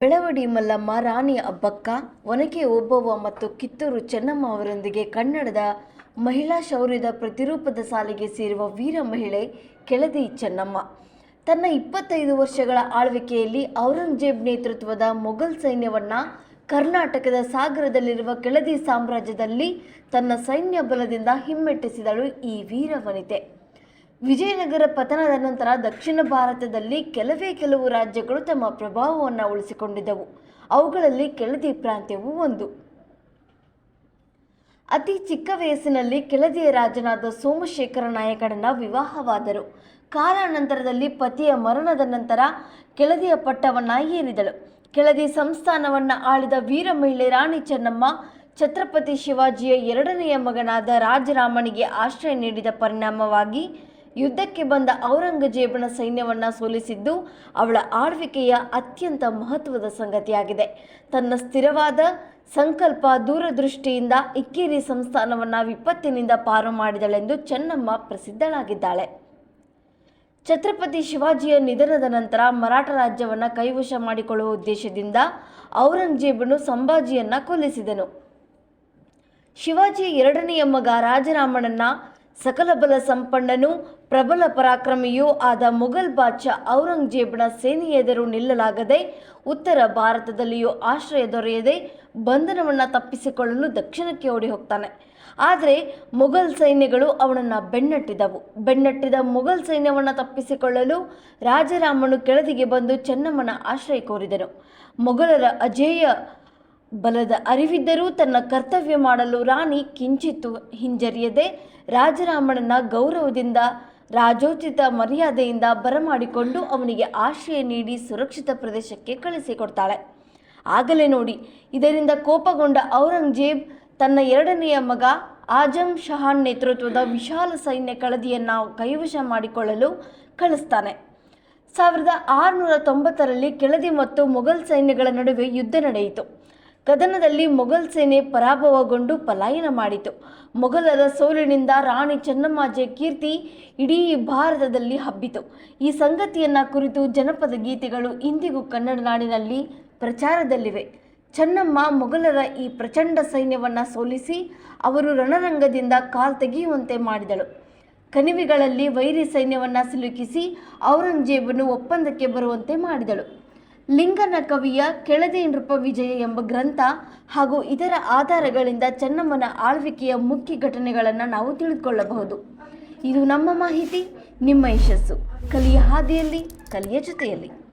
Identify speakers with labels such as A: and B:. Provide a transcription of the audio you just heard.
A: ಬೆಳವಡಿ ಮಲ್ಲಮ್ಮ, ರಾಣಿ ಅಬ್ಬಕ್ಕ, ಒನಕೆ ಓಬವ್ವ ಮತ್ತು ಕಿತ್ತೂರು ಚೆನ್ನಮ್ಮ ಅವರೊಂದಿಗೆ ಕನ್ನಡದ ಮಹಿಳಾ ಶೌರ್ಯದ ಪ್ರತಿರೂಪದ ಸಾಲಿಗೆ ಸೇರುವ ವೀರ ಮಹಿಳೆ ಕೆಳದಿ ಚೆನ್ನಮ್ಮ. ತನ್ನ ಇಪ್ಪತ್ತೈದು ವರ್ಷಗಳ ಆಳ್ವಿಕೆಯಲ್ಲಿ ಔರಂಗಜೇಬ್ ನೇತೃತ್ವದ ಮೊಘಲ್ ಸೈನ್ಯವನ್ನ ಕರ್ನಾಟಕದ ಸಾಗರದಲ್ಲಿರುವ ಕೆಳದಿ ಸಾಮ್ರಾಜ್ಯದಲ್ಲಿ ತನ್ನ ಸೈನ್ಯ ಬಲದಿಂದ ಹಿಮ್ಮೆಟ್ಟಿಸಿದಳು ಈ ವೀರ ವನಿತೆ ವಿಜಯನಗರ ಪತನದ ನಂತರ ದಕ್ಷಿಣ ಭಾರತದಲ್ಲಿ ಕೆಲವೇ ಕೆಲವು ರಾಜ್ಯಗಳು ತಮ್ಮ ಪ್ರಭಾವವನ್ನು ಉಳಿಸಿಕೊಂಡಿದ್ದವು. ಅವುಗಳಲ್ಲಿ ಕೆಳದಿ ಪ್ರಾಂತ್ಯವು ಒಂದು. ಅತಿ ಚಿಕ್ಕ ವಯಸ್ಸಿನಲ್ಲಿ ಕೆಳದಿಯ ರಾಜನಾದ ಸೋಮಶೇಖರ ನಾಯಕನ ವಿವಾಹವಾದರು. ಕಾಲಾನಂತರದಲ್ಲಿ ಪತಿಯ ಮರಣದ ನಂತರ ಕೆಳದಿಯ ಪಟ್ಟವನ್ನ ಏರಿದಳು. ಕೆಳದಿ ಸಂಸ್ಥಾನವನ್ನ ಆಳಿದ ವೀರ ಮಹಿಳೆ ರಾಣಿ ಚೆನ್ನಮ್ಮ, ಛತ್ರಪತಿ ಶಿವಾಜಿಯ ಎರಡನೆಯ ಮಗನಾದ ರಾಜರಾಮನಿಗೆ ಆಶ್ರಯ ನೀಡಿದ ಪರಿಣಾಮವಾಗಿ ಯುದ್ಧಕ್ಕೆ ಬಂದ ಔರಂಗಜೇಬನ ಸೈನ್ಯವನ್ನ ಸೋಲಿಸಿದ್ದು ಅವಳ ಆಳ್ವಿಕೆಯ ಅತ್ಯಂತ ಮಹತ್ವದ ಸಂಗತಿಯಾಗಿದೆ. ತನ್ನ ಸ್ಥಿರವಾದ ಸಂಕಲ್ಪ ದೂರದೃಷ್ಟಿಯಿಂದ ಇಕ್ಕೇರಿ ಸಂಸ್ಥಾನವನ್ನ ವಿಪತ್ತಿನಿಂದ ಪಾರು ಮಾಡಿದಳೆಂದು ಚೆನ್ನಮ್ಮ ಪ್ರಸಿದ್ಧಳಾಗಿದ್ದಾಳೆ. ಛತ್ರಪತಿ ಶಿವಾಜಿಯ ನಿಧನದ ನಂತರ ಮರಾಠ ರಾಜ್ಯವನ್ನು ಕೈವಶ ಮಾಡಿಕೊಳ್ಳುವ ಉದ್ದೇಶದಿಂದ ಔರಂಗಜೇಬನು ಸಂಭಾಜಿಯನ್ನ ಕೊಲ್ಲಿಸಿದನು. ಶಿವಾಜಿ ಎರಡನೆಯ ಮಗ ರಾಜರಾಮನನ್ನ ಸಕಲ ಬಲ ಸಂಪನ್ನನೂ ಪ್ರಬಲ ಪರಾಕ್ರಮಿಯೂ ಆದ ಮೊಘಲ್ ಬಾದ್ಶಾ ಔರಂಗಜೇಬ್ನ ಸೇನೆಯೆದರು ನಿಲ್ಲಲಾಗದೆ ಉತ್ತರ ಭಾರತದಲ್ಲಿಯೂ ಆಶ್ರಯ ದೊರೆಯದೆ ಬಂಧನವನ್ನು ತಪ್ಪಿಸಿಕೊಳ್ಳಲು ದಕ್ಷಿಣಕ್ಕೆ ಓಡಿ ಹೋಗ್ತಾನೆ. ಆದರೆ ಮೊಘಲ್ ಸೈನ್ಯಗಳು ಅವನನ್ನು ಬೆನ್ನಟ್ಟಿದವು. ಬೆನ್ನಟ್ಟಿದ ಮೊಘಲ್ ಸೈನ್ಯವನ್ನು ತಪ್ಪಿಸಿಕೊಳ್ಳಲು ರಾಜರಾಮನು ಕೆಳದಿಗೆ ಬಂದು ಚೆನ್ನಮ್ಮನ ಆಶ್ರಯ ಕೋರಿದನು. ಮೊಘಲರ ಅಜೇಯ ಬಲದ ಅರಿವಿದ್ದರೂ ತನ್ನ ಕರ್ತವ್ಯ ಮಾಡಲು ರಾಣಿ ಕಿಂಚಿತ್ತು ಹಿಂಜರಿಯದೆ ರಾಜರಾಮಣ್ಣನ ಗೌರವದಿಂದ, ರಾಜೋಚಿತ ಮರ್ಯಾದೆಯಿಂದ ಬರಮಾಡಿಕೊಂಡು ಅವನಿಗೆ ಆಶ್ರಯ ನೀಡಿ ಸುರಕ್ಷಿತ ಪ್ರದೇಶಕ್ಕೆ ಕಳಿಸಿಕೊಡ್ತಾಳೆ ಆಗಲೇ ನೋಡಿ, ಇದರಿಂದ ಕೋಪಗೊಂಡ ಔರಂಗಜೇಬ್ ತನ್ನ ಎರಡನೆಯ ಮಗ ಆಜಂ ಶಹಾನ್ ನೇತೃತ್ವದ ವಿಶಾಲ ಸೈನ್ಯ ಕಳದಿಯನ್ನು ಕೈವಶ ಮಾಡಿಕೊಳ್ಳಲು ಕಳಿಸ್ತಾನೆ. ಸಾವಿರದ ಆರುನೂರ ತೊಂಬತ್ತರಲ್ಲಿ ಕೆಳದಿ ಮತ್ತು ಮೊಘಲ್ ಸೈನ್ಯಗಳ ನಡುವೆ ಯುದ್ಧ ನಡೆಯಿತು. ಕದನದಲ್ಲಿ ಮೊಘಲ್ ಸೇನೆ ಪರಾಭವಗೊಂಡು ಪಲಾಯನ ಮಾಡಿತು. ಮೊಘಲರ ಸೋಲಿನಿಂದ ರಾಣಿ ಚೆನ್ನಮ್ಮಾಜೆ ಕೀರ್ತಿ ಇಡೀ ಭಾರತದಲ್ಲಿ ಹಬ್ಬಿತು. ಈ ಸಂಗತಿಯನ್ನ ಕುರಿತು ಜನಪದ ಗೀತೆಗಳು ಇಂದಿಗೂ ಕನ್ನಡ ನಾಡಿನಲ್ಲಿ ಪ್ರಚಾರದಲ್ಲಿವೆ. ಚೆನ್ನಮ್ಮ ಮೊಘಲರ ಈ ಪ್ರಚಂಡ ಸೈನ್ಯವನ್ನು ಸೋಲಿಸಿ ಅವರು ರಣರಂಗದಿಂದ ಕಾಲ್ ತೆಗೆಯುವಂತೆ ಮಾಡಿದಳು. ಕಣಿವೆಗಳಲ್ಲಿ ವೈರಿ ಸೈನ್ಯವನ್ನು ಸಿಲುಕಿಸಿ ಔರಂಗಜೇಬನ್ನು ಒಪ್ಪಂದಕ್ಕೆ ಬರುವಂತೆ ಮಾಡಿದಳು. ಲಿಂಗನ ಕವಿಯ ಕೆಳದಿ ನೃಪ ವಿಜಯ ಎಂಬ ಗ್ರಂಥ ಹಾಗೂ ಇದರ ಆಧಾರಗಳಿಂದ ಚೆನ್ನಮ್ಮನ ಆಳ್ವಿಕೆಯ ಮುಖ್ಯ ಘಟನೆಗಳನ್ನು ನಾವು ತಿಳಿದುಕೊಳ್ಳಬಹುದು. ಇದು ನಮ್ಮ ಮಾಹಿತಿ, ನಿಮ್ಮ ಯಶಸ್ಸು. ಕಲಿಯ ಹಾದಿಯಲ್ಲಿ, ಕಲಿಯ ಜೊತೆಯಲ್ಲಿ.